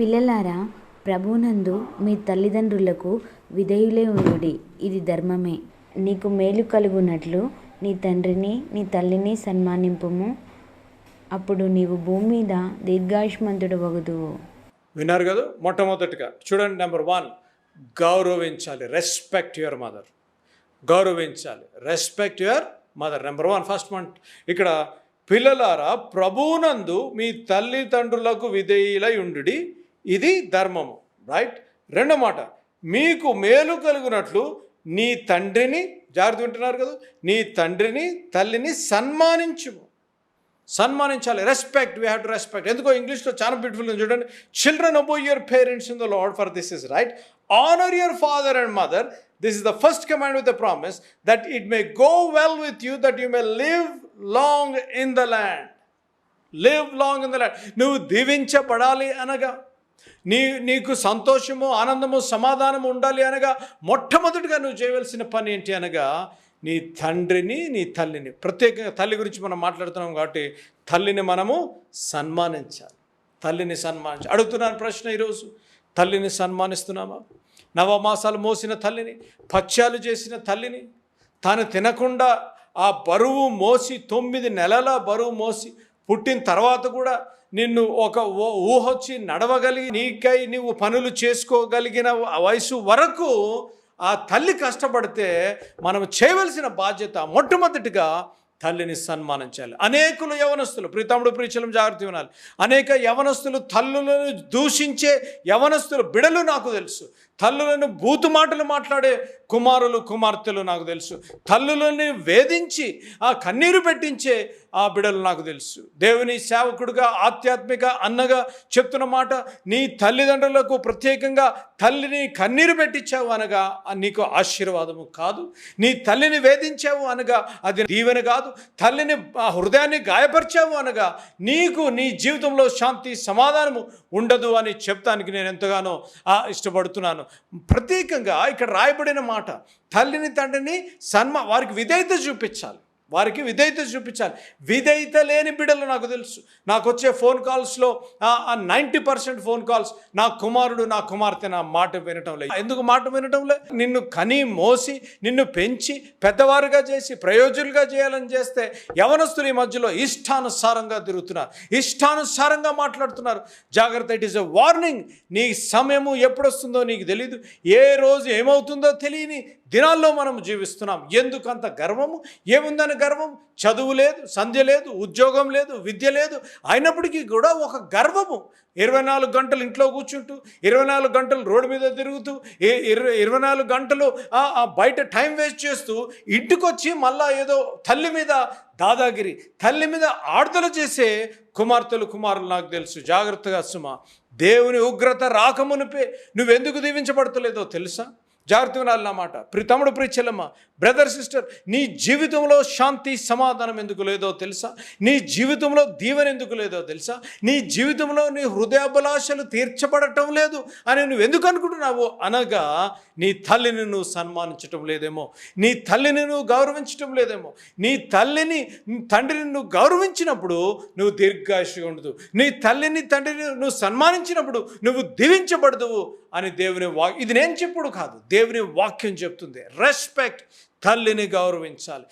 పిల్లలారా ప్రభునందు మీ తల్లిదండ్రులకు విధేయులై ఉండుడి. ఇది ధర్మమే. నీకు మేలు కలుగునట్లు నీ తండ్రిని నీ తల్లిని సన్మానింపుము. అప్పుడు నీవు భూమి మీద దీర్ఘాయుష్మంతుడు వగుదువు విన్నారు కదా మొట్టమొదటిగా. చూడండి నెంబర్ వన్. గౌరవించాలి. Respect your mother. గౌరవించాలి. Respect your mother. Number one first month ఇక్కడ పిల్లలారా ప్రభువునందు మీ తల్లిదండ్రులకు విధేయులై ఉండుడి. ఇది ధర్మము రైట్ రెండో మాట మీకు మేలు కలుగునట్లు నీ తండ్రిని జాగ్రత్త వింటున్నారు కదా నీ తండ్రిని తల్లిని సన్మానించుము. సన్మానించాలి. Respect we have to respect ఎందుకో ఇంగ్లీష్లో చాలా బ్యూటిఫుల్ చూడండి. Children obey your parents in the lord for this is right honour your father and mother this is the first command with the promise that it may go well with you that you may live long in the land live long in the land నువ్వు దీవించబడాలి అనగా నీ నీకు సంతోషము ఆనందము సమాధానము ఉండాలి అనగా మొట్టమొదటిగా నువ్వు చేయవలసిన పని ఏంటి అనగా నీ తండ్రిని నీ తల్లిని ప్రత్యేకంగా తల్లి గురించి మనం మాట్లాడుతున్నాం కాబట్టి తల్లిని మనము సన్మానించాలి. తల్లిని సన్మానించాలి అడుగుతున్నాను ప్రశ్న ఈరోజు. తల్లిని సన్మానిస్తున్నామా? నవమాసాలు మోసిన తల్లిని పత్యాలు చేసిన తల్లిని తాను తినకుండా ఆ బరువు మోసి తొమ్మిది నెలల బరువు మోసి పుట్టిన తర్వాత కూడా నిన్ను ఒక ఊహ ఊహొచ్చి నడవగలిగి నీకై నీవు పనులు చేసుకోగలిగిన వయసు వరకు ఆ తల్లి కష్టపడితే మనం చేయవలసిన బాధ్యత మొట్టమొదటిగా తల్లిని సన్మానించాలి అనేకులు యవనస్తులు ప్రీతముడు ప్రీచలం జాగ్రత్త వినాలి. అనేక యవనస్తులు తల్లులను దూషించే యవనస్తులు బిడలు నాకు తెలుసు. తల్లులను బూతు మాటలు మాట్లాడే కుమారులు కుమార్తెలు నాకు తెలుసు. తల్లులని వేధించి ఆ కన్నీరు పెట్టించే ఆ బిడలు నాకు తెలుసు. దేవుని సేవకుడుగా ఆధ్యాత్మిక అన్నగా చెప్తున్న మాట నీ తల్లిదండ్రులకు ప్రత్యేకంగా తల్లిని కన్నీరు పెట్టించావు అనగా నీకు ఆశీర్వాదము కాదు. నీ తల్లిని వేధించావు అనగా అది దీవెన కాదు. తల్లిని ఆ హృదయాన్ని గాయపరిచావు అనగా నీకు నీ జీవితంలో శాంతి సమాధానము ఉండదు అని చెప్తానికి నేను ఎంతగానో ఇష్టపడుతున్నాను. ప్రత్యేకంగా ఇక్కడ రాయబడిన మాట తల్లిని తండ్రిని సన్మా వారికి విధేయత చూపించాలి. వారికి విధేయత చూపించాలి. విధేయత లేని బిడ్డలు నాకు తెలుసు. నాకు వచ్చే ఫోన్ కాల్స్లో నైంటీ పర్సెంట్ ఫోన్ కాల్స్ నా కుమారుడు నా కుమార్తె నా మాట వినటం లేదు. ఎందుకు మాట వినటం లేదు? నిన్ను కని మోసి నిన్ను పెంచి పెద్దవారుగా చేసి ప్రయోజకులుగా చేయాలని చేస్తే యవనస్తులు ఈ మధ్యలో ఇష్టానుసారంగా తిరుగుతున్నారు. ఇష్టానుసారంగా మాట్లాడుతున్నారు. జాగ్రత్త ఇట్ ఈస్ ఎ వార్నింగ్ నీ సమయము ఎప్పుడు వస్తుందో నీకు తెలియదు ఏ రోజు ఏమవుతుందో తెలియని దినాల్లో మనం జీవిస్తున్నాం. ఎందుకంత గర్వము? ఏముందని గర్వం చదువు లేదు సంధ్య లేదు ఉద్యోగం లేదు విద్య లేదు. అయినప్పటికీ కూడా ఒక గర్వము. ఇరవై నాలుగు గంటలు ఇంట్లో కూర్చుంటూ ఇరవై నాలుగు గంటలు రోడ్డు మీద తిరుగుతూ ఇరవై ఇరవై నాలుగు గంటలు ఆ- బయట టైం వేస్ట్ చేస్తూ ఇంటికొచ్చి మళ్ళా ఏదో తల్లి మీద దాదాగిరి తల్లి మీద ఆడతలు చేసే కుమార్తెలు కుమారులు నాకు తెలుసు. జాగ్రత్తగా సుమా దేవుని ఉగ్రత రాకమునిపే నువ్వెందుకు దీవించబడతలేదో తెలుసా? జాగ్రత్త మాట. ప్రి తమ్ముడు ప్రి చెల్లమ్మ బ్రదర్ సిస్టర్ నీ జీవితంలో శాంతి సమాధానం ఎందుకు లేదో తెలుసా? నీ జీవితంలో దీవెన ఎందుకు లేదో తెలుసా? నీ జీవితంలో నీ హృదయాభిలాషలు తీర్చబడటం లేదు అని నువ్వు ఎందుకు అనుకుంటున్నావు అనగా నీ తల్లిని నువ్వు సన్మానించటం లేదేమో. నీ తల్లిని నువ్వు గౌరవించటం లేదేమో. నీ తల్లిని తండ్రిని నువ్వు గౌరవించినప్పుడు నువ్వు దీర్ఘాయుషగా ఉండదు. నీ తల్లిని తండ్రిని నువ్వు సన్మానించినప్పుడు నువ్వు దీవించబడదువు అని దేవుని వా ఇది నేను చెప్పుడు కాదు. దేవుని వాక్యం చెప్తుంది. రెస్పెక్ట్ తల్లిని గౌరవించాలి.